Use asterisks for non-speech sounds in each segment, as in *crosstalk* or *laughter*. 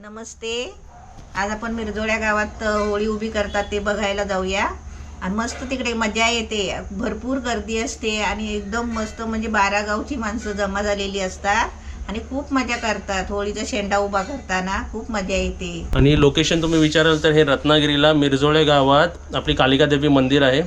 नमस्ते. आज आपण मिरजोळ्या गावात होळी उभी करतात ते बघायला जाऊया. आणि मस्त तिकडे मजा येते. भरपूर गर्दी असते आणि एकदम मस्त म्हणजे बारा गावची माणसं जमा झालेली असतात आणि खूप मजा करतात. होळीचा शेंडा उभा करताना खूप मजा येते. आणि लोकेशन तुम्ही विचाराल तर हे रत्नागिरीला मिरजोळे गावात आपली कालिका देवी मंदिर आहे.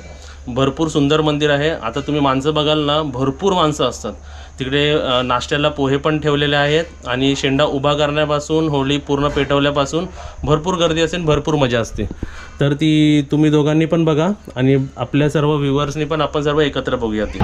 भरपूर सुंदर मंदिर आहे. आता तुम्ही माणसं बघाल ना भरपूर माणसं असतात. तिकडे नाश्त्याला पोहे पण ठेवलेले आहेत आणि शेंडा उभा करण्यापासून होळी पूर्ण पेटवल्यापासून भरपूर गर्दी असेल भरपूर मजा असते. तर ती तुम्ही दोघांनी पण बघा आणि आपल्या सर्व व्ह्युअर्सनी पण आपण सर्व एकत्र बघूया ती.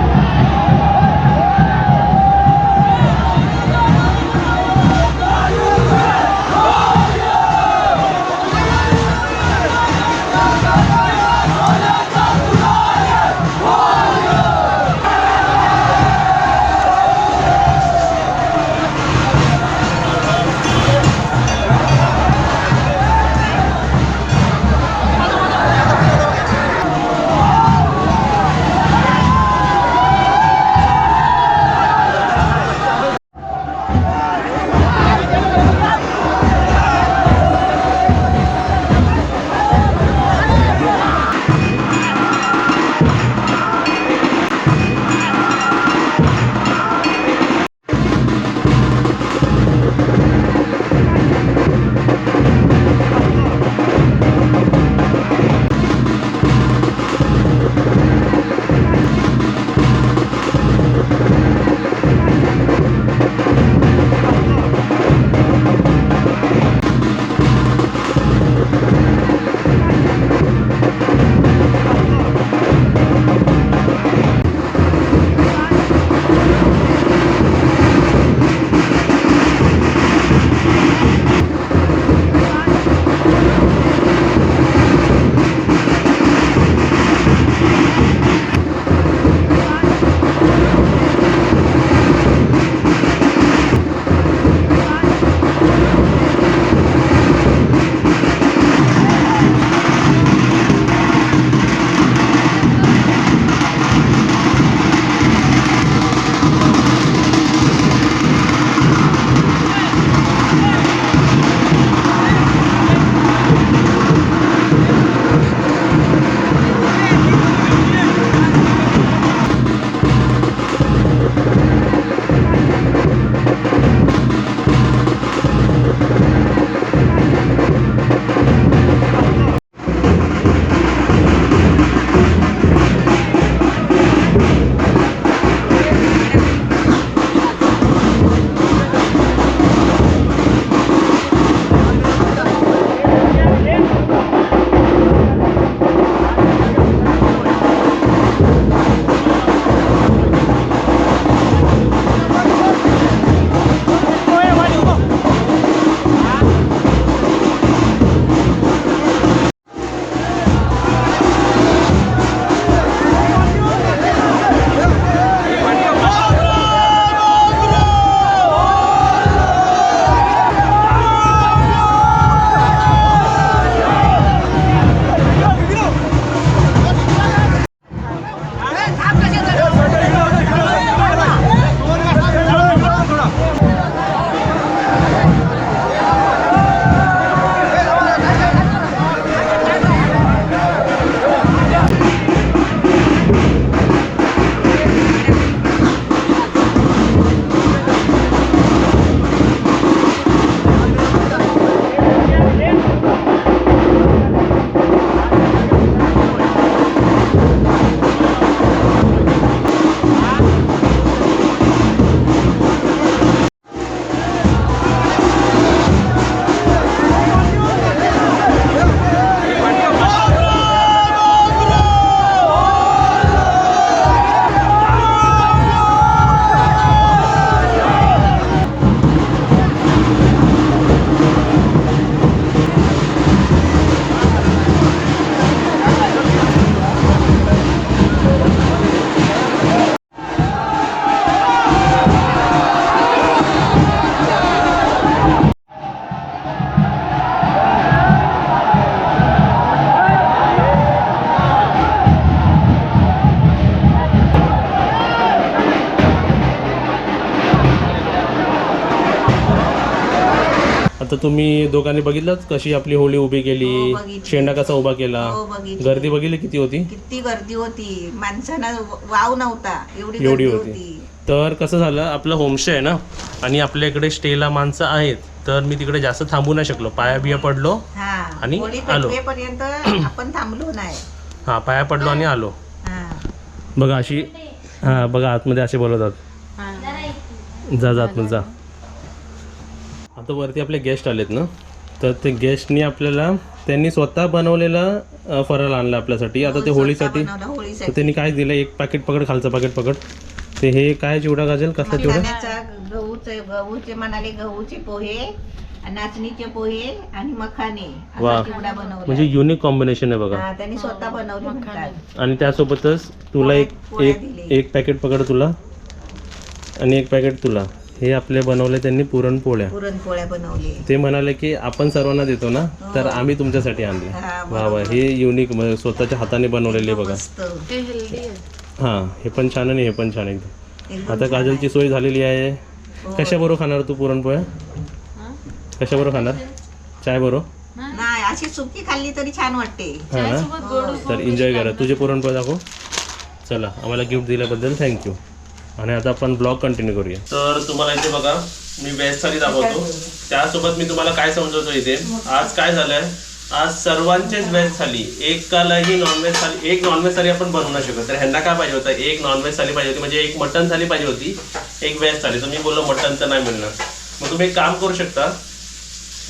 तुम्ही दोघांनी बघितलं कशी आपली होळी उभी केली हो, बघितली. शेंडा कसा उभा केला? हो बघितली. गर्दी बघितली किती होती? किती गर्दी होती. माणसांना वाव नव्हता. एवढी एवढी गर्दी होती. होती. तर कसं झालं आपलं होमस्टे आहे ना आणि आपल्या इकडे स्टेला माणसं आहेत तर मी तिकडे जास्त थांबू नाही शकलो. पाया बिया पडलो हा आणि होळी आलो. पेटवेपर्यंत *clears throat* आपण थांबलो नाही. हां पाया पडलो आणि आलो. हा. बघा अशी हां बघा आतमध्ये असे बोलवतात हा. जा जा आतमध्ये जा. आता वरती आपले गेस्ट आलेत ना? तर ते गेस्टनी आपल्याला त्यांनी स्वतः बनवलेला फराळ आणला आपल्यासाठी. आता ते हो, होळीसाठी. तर त्यांनी काय दिलं? एक पॅकेट पकड खालचं पॅकेट पकड. ते हे काय चिवडा गाजेल कसला चिवडा? गहूचे गहूचे म्हणाले गहूचे पोहे नाचणीचे पोहे आणि मखाने. वा. असा चिवडा बनवला. म्हणजे युनिक कॉम्बिनेशन आहे बघा. हा त्यांनी स्वतः बनवले म्हणतात. आणि त्यासोबतच तुला एक एक. एक पॅकेट पकड तुला. आणि एक पॅकेट तुला. हे आपले बनवले त्यांनी पुरणपोळ्या. पुरणपोळ्या बनवले. ते म्हणाले की आपण सर्वांना देतो ना तर आम्ही तुमच्यासाठी आणले. हा वा वा हे युनिक स्वतःच्या हाताने बनवलेले बघा. मस्त. हां हे पण छान आणि हे पण छान एकदम. आता काजलची सोय झालेली आहे. हो. कशाबरोबर खाणार तू पुरणपोळ्या? कशाबरोबर खाणार? चाय बरोबर नाही अशी सुकी खाल्ली तरी छान वाटते. हा ना? तर एन्जॉय करा. तुझे पुरणपोळ्या दाखव. चला आम्हाला गिफ्ट दिल्याबद्दल थँक्यू आणि आता आपण ब्लॉग कंटिन्यू करूया. तर तुम्हाला इथे बघा मी व्हेज थाली दाखवतो. त्यासोबत मी तुम्हाला काय समजवतो इथे? आज काय झालंय? आज सर्वांचेच व्हेज थाली एकालाही नॉनव्हेज थाली एक नॉनव्हेज थाली आपण बनवू नाही शकत. तर ह्यांना काय पाहिजे होतं? एक नॉनव्हेज थाली पाहिजे होती म्हणजे एक मटन थाली पाहिजे होती एक व्हेज थाली तर मी बोललो मटन तर नाही मिळणार. मग तुम्ही एक काम करू शकता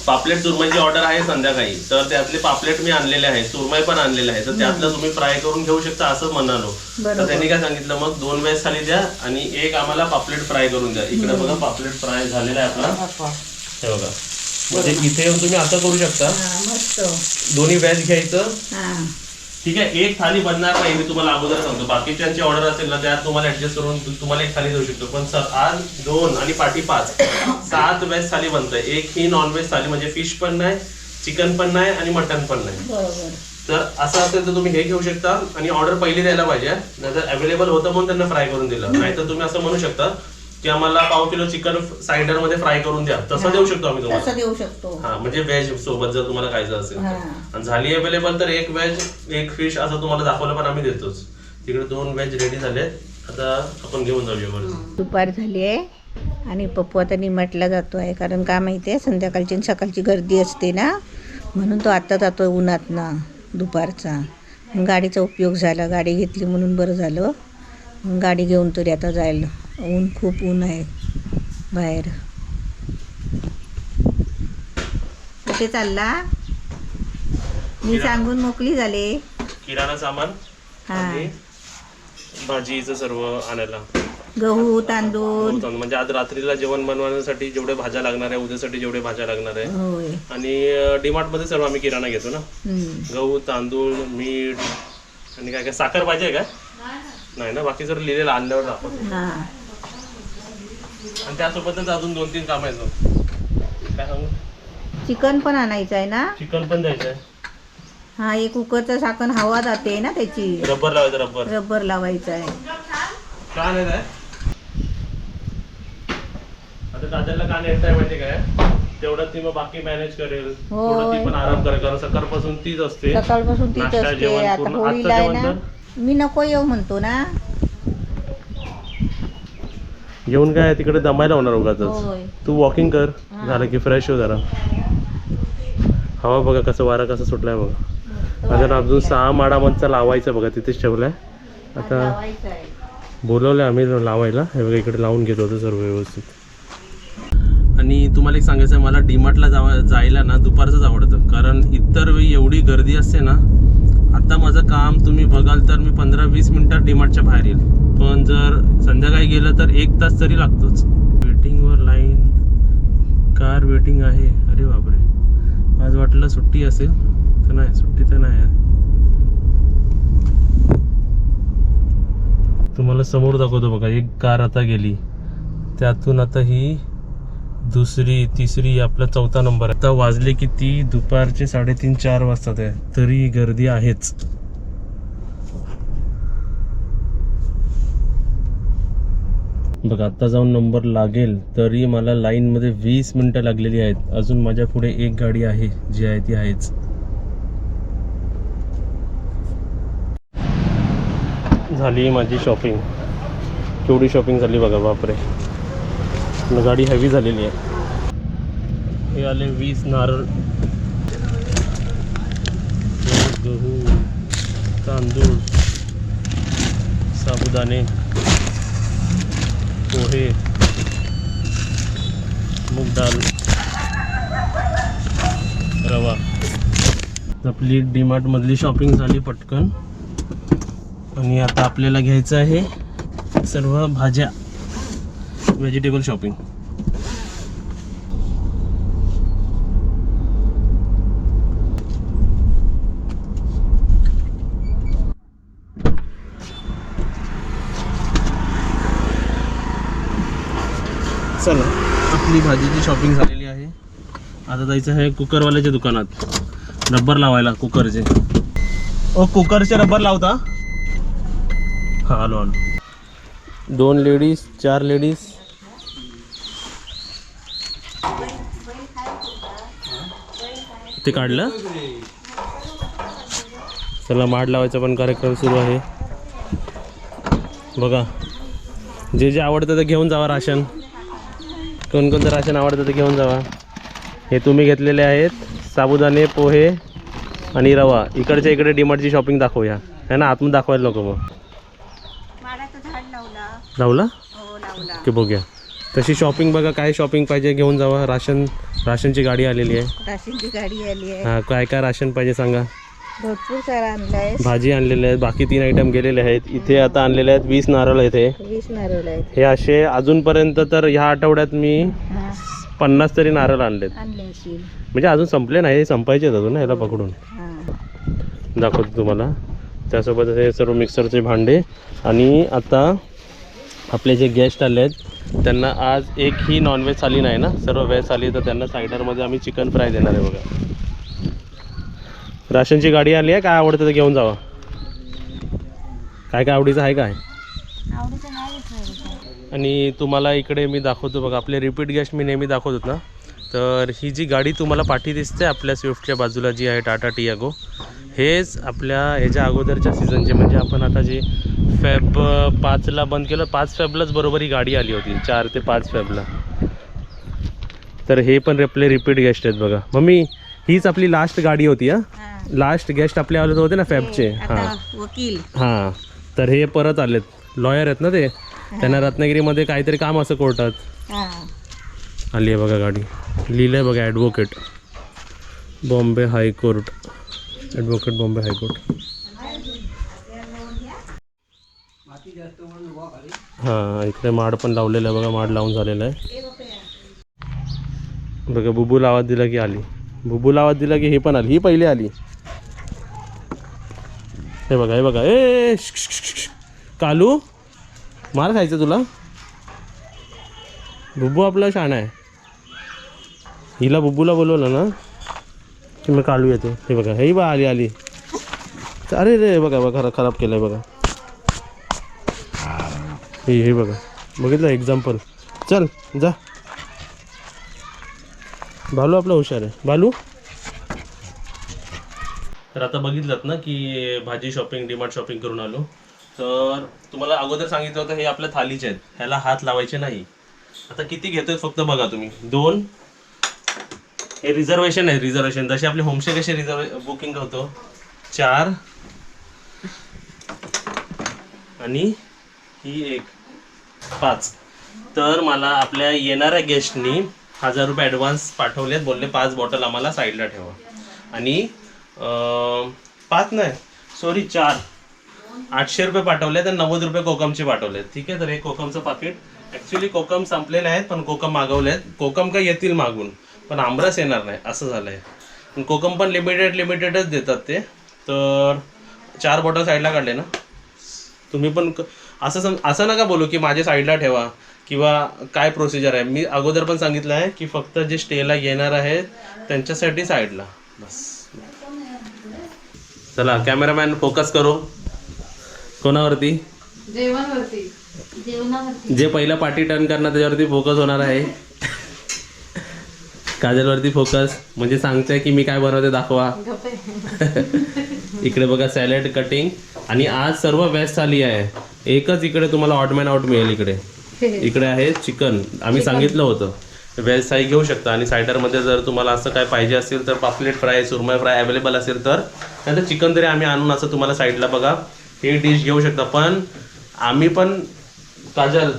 पापलेट सुरमईची ऑर्डर आहे संध्याकाळी. तर त्यातले पापलेट मी आणलेले आहे सुरमई पण आणलेले आहे तर त्यातलं तुम्ही फ्राय करून घेऊ शकता असं म्हणालो. तर. त्यांनी काय सांगितलं मग दोन वेळेस थाली द्या आणि एक आम्हाला पापलेट फ्राय करून द्या. इकडे बघा पापलेट फ्राय झालेला आहे आपला. हे बघा. म्हणजे इथे येऊन तुम्ही असं करू शकता. दोन्ही व्हेज घ्यायचं. ठीक आहे एक थाली बनणार नाही मी तुम्हाला अगोदर सांगतो. बाकीच्यांची ऑर्डर असेल ना त्यात तुम्हाला ऍडजस्ट करून तुम्हाला एक थाली देऊ शकतो. पण स- आज दोन आणि पाठी पाच. सात व्हेज थाली बनतंय. एक ही नॉन व्हेज थाली म्हणजे फिश पण नाही चिकन पण नाही आणि मटन पण नाही. तर असं असेल तर तुम्ही हे घेऊ शकता आणि ऑर्डर पहिली द्यायला पाहिजे. नाहीतर अवेलेबल होतं म्हणून त्यांना फ्राय करून दिलं. नाहीतर तुम्ही असं म्हणू शकता की आम्हाला पाव किलो चिकन सायडरमध्ये फ्राय करून द्या. तसं देऊ शकतो आम्ही तुम्हाला. तसं देऊ शकतो. हा म्हणजे व्हेज सोबत जर तुम्हाला खायचं असेल हा. आणि झाली अवेलेबल तर एक व्हेज एक फिश असं तुम्हाला दाखवलं पण आम्ही देतोच. तिकडे दोन व्हेज रेडी झाले आता आपण घेऊन जाऊया वरती. दुपार झाली आहे. आणि पप्पू आता निमटला जातो आहे कारण का माहिती आहे संध्याकाळची आणि सकाळची गर्दी असते ना. म्हणून तो आता जातो उन्हात ना दुपारचा. मग गाडीचा उपयोग झाला. गाडी घेतली म्हणून बरं झालं. मग गाडी घेऊन तरी आता जायला. ऊन खूप ऊन आहे बाहेर. कुठे चालला? मी सांगून मोकळी झाले. किराणा सामान हा. भाजीचं सर्व आणायला. गहू तांदूळ. म्हणजे आज रात्रीला जेवण बनवण्यासाठी जेवढे भाज्या लागणार आहे उद्यासाठी जेवढे भाज्या लागणार आहे. आणि डीमार्टमध्ये सर्व आम्ही किराणा घेतो ना. गहू तांदूळ मीठ आणि काय काय? साखर पाहिजे का? नाही ना. बाकी सर्व लिहिलेलं आणल्यावर दाखवतो. हा. आणि त्यासोबतच अजून दोन तीन काम आहेत बघ. काय सांगू? चिकन पण आणायचं आहे ना? चिकन पण द्यायचं आहे. हा एक कुकरचं झाकण हवा जाते ना त्याची. रबर लावायचं रबर. रबर लावायचं आहे. का नाही काय आता काजलला का नेट आहे माहिती काय तेवढं ती मग बाकी मॅनेज करेल. थोडं ती पण आराम करेल कारण सकाळपासून तीच असते. सकाळपासून तीच नाश्ता, असते. जेवण आता पूर्ण. होळीला आजचं आहे जेवण ना मी नको येऊ म्हणतो ना. येऊन काय तिकडे दमायला होणार उगाच होय. तू वॉकिंग कर. झालं की फ्रेश हो जरा. हवा बघा कसं वारा कसं सुटलाय बघा. अजून अजून सहा माडामधचा लावायचं बघा तिथेच ठेवलाय. आता लावायचं आहे बोलवलं आम्ही लावायला. हे बघा इकडे लावून घेतो होतं सर्व व्यवस्थित. आणि तुम्हाला एक सांगायचं आहे मला डीमार्टला जावा जायला ना दुपारचंच आवडतं. कारण इतर वेळी एवढी गर्दी असते ना आत्ता माझं काम तुम्ही बघाल तर मी पंधरा वीस मिनटात डीमार्टच्या बाहेर येईल. पण जर संध्याकाळी गेलं तर एक तास तरी लागतोच. वेटिंगवर लाईन कार वेटिंग आहे. अरे बापरे. आज वाटलं सुट्टी असेल तर नाही सुट्टी तर नाही आहे. तुम्हाला समोर दाखवतो बघा एक कार आता गेली. त्यातून आता ही दुसरी तिसरी आपला चौथा नंबर आता वाजले किती? दुपारचे साडेतीन चार वाजतात आहे तरी गर्दी आहेच. बघा आत्ता जाऊन नंबर लागेल तरी मला लाईनमध्ये वीस मिनटं लागलेली आहेत. अजून माझ्या पुढे एक गाडी आहे जी आहे ती आहेच. झाली माझी शॉपिंग. केवढी शॉपिंग झाली बघा बापरे. आपलं गाडी हवी झालेली आहे. हे आले वीस नारळ. गहू, तांदूळ साबुदाणे पोहे मूग डाल रवा. आपली डीमार्टमधली शॉपिंग झाली पटकन. आणि आता आपल्याला घ्यायचं आहे सर्व भाज्या. व्हेजिटेबल शॉपिंग चला आपली भाजीची शॉपिंग झालेली आहे. आता जायचं आहे कुकरवाल्याच्या दुकानात. रबर लावायला कुकरचे. ओ कुकरचे रबर लावता? हा आलो आलो. दोन लेडीज चार लेडीज ते काढलं. चला माड लावायचा पण कार्यक्रम सुरू आहे. बघा. जे जे आवडतं ते घेऊन जावा राशन. कोणकोणतं राशन आवडतं ते घेऊन जावा. हे तुम्ही घेतलेले आहेत. साबुदाणे पोहे आणि रवा. इकडच्या इकडे डीमार्टची शॉपिंग दाखवूया. है ना? आतमध्ये दाखवायला नको मग. लावला. हो लावला. की बघूया. तशी शॉपिंग बघा काय शॉपिंग पाहिजे घेऊन जावा. राशन राशनची गाडी आलेली आहे. राशींची गाडी आली आहे. हा काय काय राशन पाहिजे सांगा? भरपूर सारा आणलाय भाजी आणलेले आहेत बाकी तीन आयटम गेलेले आहेत. इथे आता आणलेले आहेत वीस नारळ इथे वीस नारळ आहेत. हे असे अजूनपर्यंत तर ह्या आठवड्यात मी हा. पन्नास तरी नारळ आणलेत. आणले म्हणजे अजून संपले नाही हे संपायचे आहेत अजून याला पकडून. हा. दाखवतो तुम्हाला. त्यासोबत हे सर्व मिक्सरचे भांडे. आणि आता आपले जे गेस्ट आले आहेत त्यांना आज एकही नॉनव्हेज थाली नाही ना? सर्व व्हेज थाली तर त्यांना सायडरमध्ये आम्ही चिकन फ्राय देणार आहे बघा. राशनची गाडी आली आहे? काय आवडतं ते घेऊन जावा. काय काय आवडीचं आहे काय? आणि तुम्हाला इकडे मी दाखवतो बघा. आपले रिपीट गेस्ट मी नेहमी दाखवत होत ना? तर ही जी गाडी तुम्हाला पाठी दिसते आपल्या स्विफ्टच्या बाजूला जी आहे टाटा टियागो हेच आपल्या ह्याच्या अगोदरच्या सीझनचे म्हणजे आपण आता जे फॅब पाचला बंद केलं. पाच फॅबलाच बरोबर ही गाडी आली होती. चार ते पाच फॅबला. तर हे पण आपले रिपीट गेस्ट आहेत बघा. मम्मी हीच आपली लास्ट गाडी होती हां? हा. लास्ट गेस्ट आपले आले होते ना फॅबचे हां आता वकील. हां. तर हे परत आलेत. लॉयर आहेत ना ते? त्यांना रत्नागिरीमध्ये काहीतरी काम असं कोर्टात. हा. आली आहे बघा गाडी. लिहिलं आहे बघा advocate Bombay high court. Advocate Bombay high court. हां इकडे माड पण लावलेलं आहे बघा माड लावून झालेलं आहे. बघा बुबूला आवाज दिला की आली. बुबूला आवाज दिला की हे पण आली. ही पहिली आली. हे बघा हे बघा. ए कालू मार खायचं तुला? बुबू आपला शाणा आहे. हिला बुब्बूला बोलवलं ना की मग कालू येते. हे बघा हे बा आली आली. अरे रे बघा बघा खराब केलं आहे बघा. हे हे बघा. बघितलं एक्झाम्पल चल जा. भालू आपला हुशार आहे. भालू? तर आता बघितलं ना की भाजी शॉपिंग डिमार्ट शॉपिंग करून आलो. तर तुम्हाला अगोदर सांगितलं होतं हे आपल्या थालीचे आहेत. ह्याला हात लावायचे नाही. आता किती घेतोय फक्त बघा तुम्ही. दोन. हे रिझर्वेशन आहे रिझर्वेशन जसे आपले होमस्टे कसे रिझर्व बुकिंग होतो चार. आणि ही एक. पाच. तर मला आपल्या येणाऱ्या गेस्टनी हजार रुपये ॲडव्हान्स पाठवलेत बोलले पाच बॉटल आम्हाला साईडला ठेवा. आणि पाच नाही सॉरी चार. आठशे रुपये पाठवले तर नव्वद रुपये कोकमचे पाठवलेत. ठीक आहे तर हे कोकमचं पाकिट ॲक्च्युली कोकम संपलेले आहेत पण कोकम मागवले आहेत कोकम काय येतील मागून पण आमरस येणार नाही असं झालं आहे पण कोकम पण लिमिटेड लिमिटेडच देतात ते. तर चार बॉटल साईडला काढले ना? तुम्ही पण क- असं सम असं नका बोलू की माझ्या साईडला ठेवा किंवा काय प्रोसिजर आहे. मी अगोदर पण सांगितलं आहे की फक्त जे स्टेला येणार आहेत त्यांच्यासाठी साईडला बस. चला कॅमेरामॅन फोकस करू. कोणावरती? जेवणवरती. जे पहिला पाठी टर्न करणार त्याच्यावरती फोकस होणार आहे. काजलवरती फोकस म्हणजे सांगते की मी काय बनवते दाखवा. *laughs* इकडे बघा सॅलड कटिंग आणि आज सर्व व्हेज थाली आहे. एकच इकडे तुम्हाला ऑटमॅन आउट मिळेल इकडे. *laughs* इकडे आहे चिकन आम्ही सांगितलं होतं. व्हेज थाळी घेऊ शकता. आणि सायडरमध्ये जर तुम्हाला असं काय पाहिजे असेल तर पापलेट फ्राय सुरमई फ्राय अवेलेबल असेल तर नाहीतर चिकन तरी आम्ही आणून असं तुम्हाला साईडला बघा. हे डिश घेऊ शकता. पण आम्ही पण काजल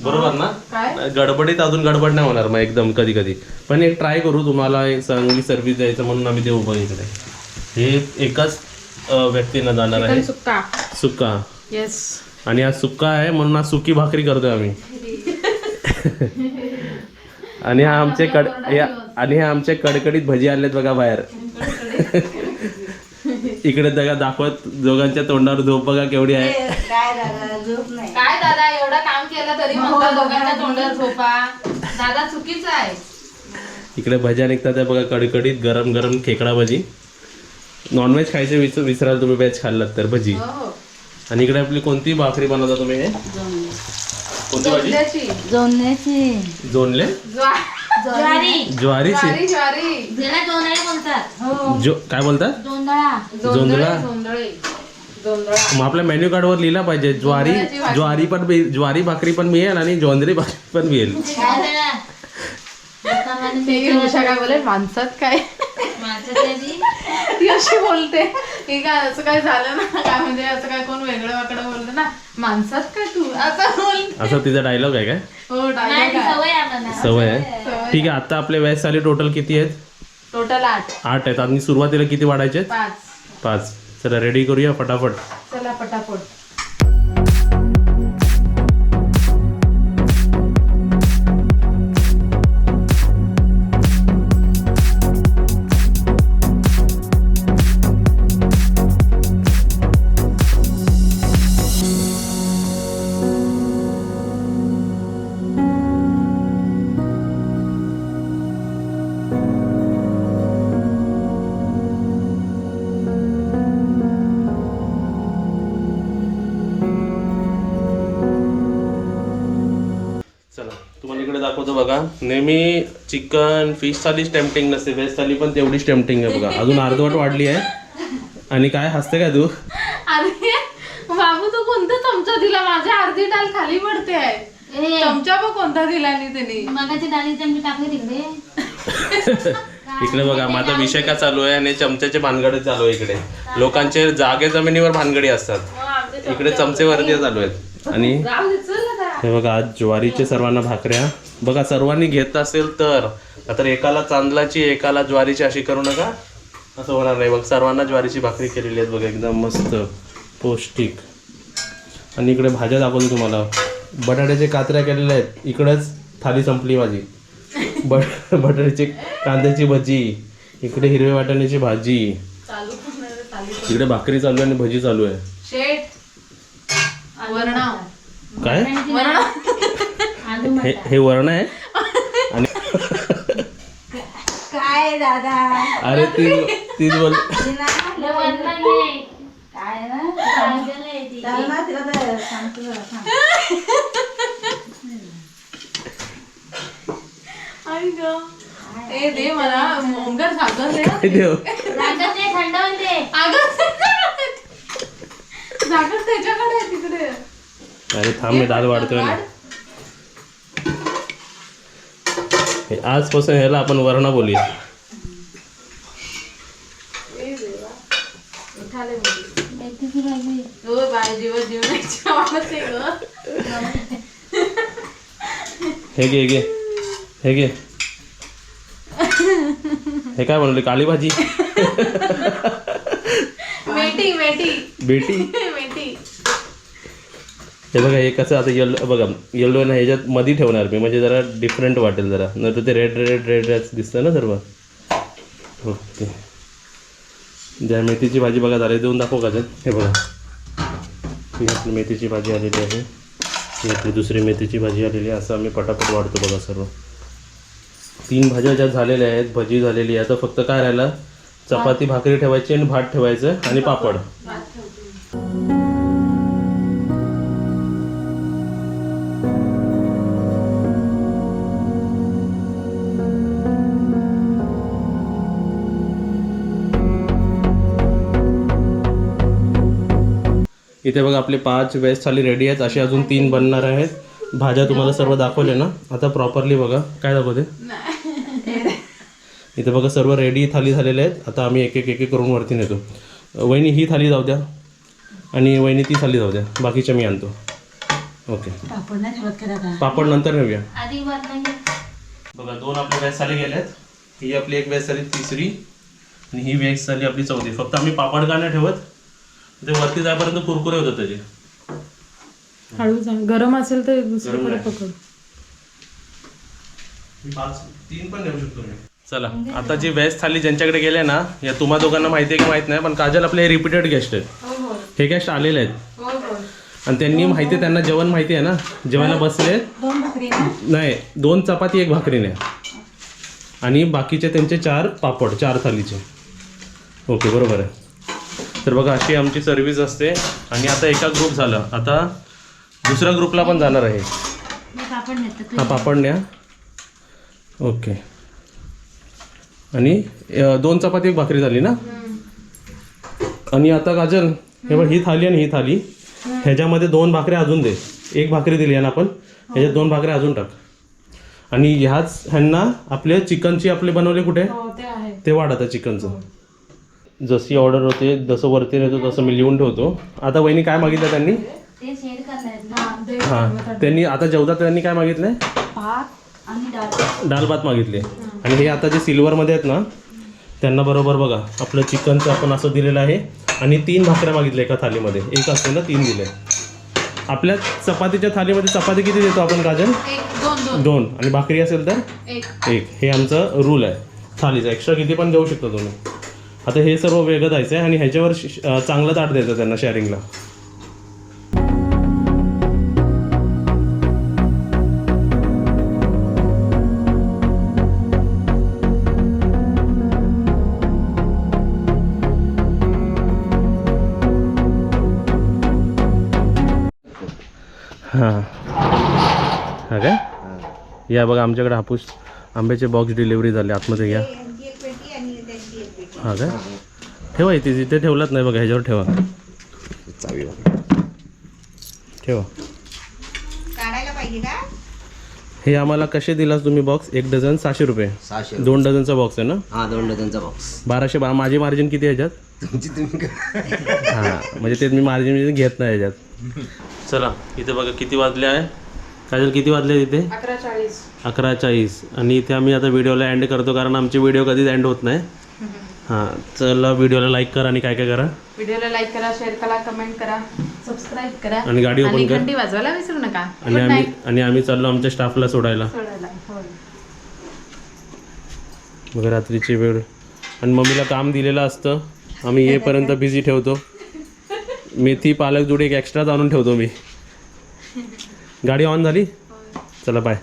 बरोबर ना? गडबडीत अजून गडबड नाही होणार मग एकदम कधी कधी पण एक ट्राय करू तुम्हाला एक चांगली सर्व्हिस द्यायचं म्हणून आम्ही देऊ पण इकडे. हे एकाच व्यक्तीनं जाणार आहे. सुक्का. सुक्का. येस आणि आज सुक्का आहे म्हणून आज सुकी भाकरी करतोय आम्ही. *laughs* आणि हा आमचे कड *laughs* या- आणि हे आमचे कडकडीत भजी आलेत बघा बाहेर. *laughs* इकडे बघा दाखवत दोघांच्या तोंडावर झोप बघा केवढी आहे. काय दादा झोप नाही. काय दादा एवढं काम केलं तरी म्हणता दोघांच्या तोंडात झोपा. दादा चुकीचं आहे. इकडे भज्या निघतात बघा कडकडीत गरम गरम खेकडा भजी. नॉनव्हेज खायचे विस विसराल तुम्ही व्हेज खाल्लात तर भजी. हो हो. आणि इकडे आपली कोणती भाकरी बनवता तुम्ही हे? कोणती भाजी. जोडण्याची जोनले ज्वा- ज्वारी. ज्वारीची? ज्वारी ज्वारी. ज्याला जोंधळे बोलतात. हो. जो काय बोलतात? जोंधळा. जोंधळा. जोंधळे जोंधळा. मग आपल्या मेन्यू कार्ड वर लिहिला पाहिजे ज्वारी जोंधळ्याची. ज्वारी पण मिळ- ज्वारी भाकरी पण मिळेल आणि जोंधळी भाकरी पण मिळेल. *laughs* काय जरा लोकांमध्ये ती उषा काय बोले माणसात काय? माझं तरी. ती अशी बोलते की काय असं काय झालं ना? काय म्हणजे असं काय कोण वेगळं वाकडं बोलतं ना? माणसात काय तू? असं बोल असं तिचा डायलॉग आहे काय? हो नाही सवय आहे आम्हाला. सवय आहे? ठीक आहे आता आपले व्याज साली टोटल किती आहेत? टोटल आठ. आठ आहेत. आणि सुरुवातीला किती वाढायचे आहेत? पाच. पाच. चला रेडी करूया फटाफट. चला पटापट. नेहमी चिकन फिश थालीच टेम्पटिंग नसते व्हेज थाली पण तेवढीच टेम्पटिंग आहे बघा. अजून अर्धवट वाढली आहे. आणि काय हसते काय तू? अरे बाबू तू कोणता चमचा दिला? माझ्या अर्धी डाल खाली पडते आहे. चमचा पण कोणता दिला नाही त्यांनी मगाची चमची टाकली तिकडे *laughs* इकडे बघा माझा विषय का चालू आहे आणि चमच्याचे भानगडी चालू आहे इकडे. लोकांचे जागे जमिनीवर भानगडी असतात. इकडे चमचे वरती चालू आहेत. आणि हे बघा आज ज्वारीचे सर्वांना भाकऱ्या. बघा सर्वांनी घेत असेल तर. आता एकाला चांदलाची एकाला ज्वारीची अशी करू नका. असं होणार नाही. बघ सर्वांना ज्वारीची भाकरी केलेली आहेत बघा एकदम मस्त पौष्टिक. आणि इकडे भाज्या दाखवतो तुम्हाला. बटाट्याचे कात्र्या केलेल्या आहेत. इकडंच थाली संपली माझी. बट बटाट्याची कांद्याची भजी. इकडे हिरव्या वाटाण्याची भाजी. इकडे भाकरी चालू आहे आणि भजी चालू आहे. काय? हे हे वरण आहे. आणि काय दादा? अरे ती तीच बोल काय ना? ती. तिला तर सांगतो जरा, ए दे मला. मोंगर सागर दे. काय देव सागर ते थंड होते अगं सागर त्याच्याकडे आहे तिकडे अरे थांब मी दाल वाढतोय ना. आजपासून ह्याला आपण वरणा बोलूया. हो हे घे हे घे हे घे. हे काय बनवले काळी भाजी? मेटी बेटी मेटी हे बघा हे कसं आता येल्लो बघा येल्लो ना ह्याच्यात मध्ये ठेवणार मी म्हणजे जरा डिफरंट वाटेल जरा. नाही तर ते रेड रेड रेड रेड दिसतं ना सर्व? ओके. ज्या मेथीची भाजी बघा झाली देऊन दाखव का हे बघा. ही आपली मेथीची भाजी आलेली आहे. ही आपली दुसरी मेथीची भाजी आलेली आहे. असं आम्ही पटापट वाढतो बघा सर्व. तीन भाज्या ज्या झालेल्या आहेत भजी झालेली आहे. आता फक्त काय राहिलं? चपाती भाकरी ठेवायची आणि भात ठेवायचं आणि पापड. इथे बघा आपले पाच वेज थाली रेडी आहेत. असे अजून तीन बनणार आहेत. भाज्या तुम्हाला सर्व दाखवले ना? आता प्रॉपरली बघा. काय दाखवते? इथे बघा सर्व रेडी थाली झालेले आहेत. आता आम्ही एक एक एक एक करून वरती नेतो. वहिनी ही थाली जाऊ द्या. आणि वहिनी ती थाली जाऊ द्या. बाकीच्या मी आणतो. ओके. पापड नंतर नेऊया. बघा दोन आपले व्हेज थाली गेल्यात ही आपली एक व्हेज थाली तिसरी. आणि ही व्हेज थाली आपली चौथी. फक्त आम्ही पापड का नाही ठेवत? ते वरती जायपर्यंत कुरकुरे होतात त्याचे. हळू जा. गरम असेल तर गरम दुसरीकडे. पकड. मी पाच तीन पण नेऊ शकतो मी. चला आता जी व्हेज थाली ज्यांच्याकडे गेले ना या तुम्हा दोघांना माहिती आहे की माहीत नाही पण काजल आपले रिपीटेड गेस्ट आहेत. हे गेस्ट आलेले आहेत. आणि त्यांनी माहिती आहे त्यांना जेवण माहिती आहे ना? जेवायला बसले नाही दोन चपाती एक भाकरीने आणि बाकीचे त्यांचे चार पापड चार थालीचे. ओके बरोबर आहे. तर बघा अशी आमची सर्व्हिस असते. आणि आता एका ग्रुप झालं. आता दुसऱ्या ग्रुपला पण जाणार आहे. हा पापड न्या. ओके आणि दोन चपाती एक भाकरी झाली ना? आणि आता काजल हे बघ ही थाली आणि ही थाली. ह्याच्यामध्ये दोन भाकऱ्या अजून दे. एक भाकरी दिली आहे ना आपण ह्याच्यात दोन भाकऱ्या अजून टाक. आणि ह्याच ह्यांना आपले चिकनची आपले बनवले कुठे? हो ते वाढ आता चिकनचं. जशी ऑर्डर होते जसं वरती नेतो तसं मी लिहून ठेवतो. आता वहिनी काय मागितलं त्यांनी? ते शेअर करणार ना. हां. त्यांनी आता जेवतात त्यांनी काय डाळ डाल भात मागितले. आणि हे आता जे सिल्वरमध्ये आहेत ना त्यांना बरोबर बघा आपलं चिकनचं आपण असं दिलेलं आहे. आणि तीन भाकऱ्या मागितल्या एका थालीमध्ये. एक असते ना तीन दिले. आपल्या चपातीच्या थालीमध्ये चपाती किती देतो आपण गाजर दोन आणि भाकरी असेल तर? एक. एक. हे आमचं रूल आहे. थालीचा. एक्स्ट्रा किती पण देऊ शकता तुम्ही. आता हे सर्व वेगळं द्यायचं आहे आणि ह्याच्यावर चांगलं ताट द्यायचं त्यांना शेअरिंगला हां. हा काय? या बघा आमच्याकडे हापूस आंब्याचे बॉक्स डिलिव्हरी झाले. आतमध्ये घ्या यांची एक पेटी आणि त्यांची एक पेटी हा काय ठेवा इथे जिथे ठेवलात नाही बघा ह्याच्यावर ठेवा. ठेवा. काढायला पाहिजे का? हे आम्हाला कसे दिलास तुम्ही बॉक्स एक डझन सहाशे रुपये. सहाशे दोन डझनचा बॉक्स आहे ना? हा दोन डझनचा बॉक्स बाराशे बारा माझी मार्जिन किती आहे ह्याच्यात? तुमची तुम्ही हां म्हणजे ते मी मार्जिन घेत नाही ह्याच्यात. चला इथे बघा किती वाजले आहे. काजल किती वाजले इथे? अकरा चाळीस. अकरा चाळीस. आणि इथे आम्ही आता व्हिडिओला एंड करतो कारण आमचे व्हिडिओ कधीच एंड होत नाही. हां चला व्हिडिओला लाईक करा आणि काय काय करा? व्हिडिओला लाईक करा शेअर करा कमेंट करा सबस्क्राईब करा. आणि गाडी ओपन कर. घंटी वाजवायला विसरू नका. आणि आम्ही आणि आम्ही चाललो आमच्या स्टाफला सोडायला. सोडायला होय मग रात्रीची वेळ. आणि मम्मीला काम दिलेलं असतं. आम्ही येईपर्यंत बिझी ठेवतो. मेथी पालक जोडी एक एक्स्ट्राच आणून ठेवतो मी. गाडी ऑन झाली? चला बाय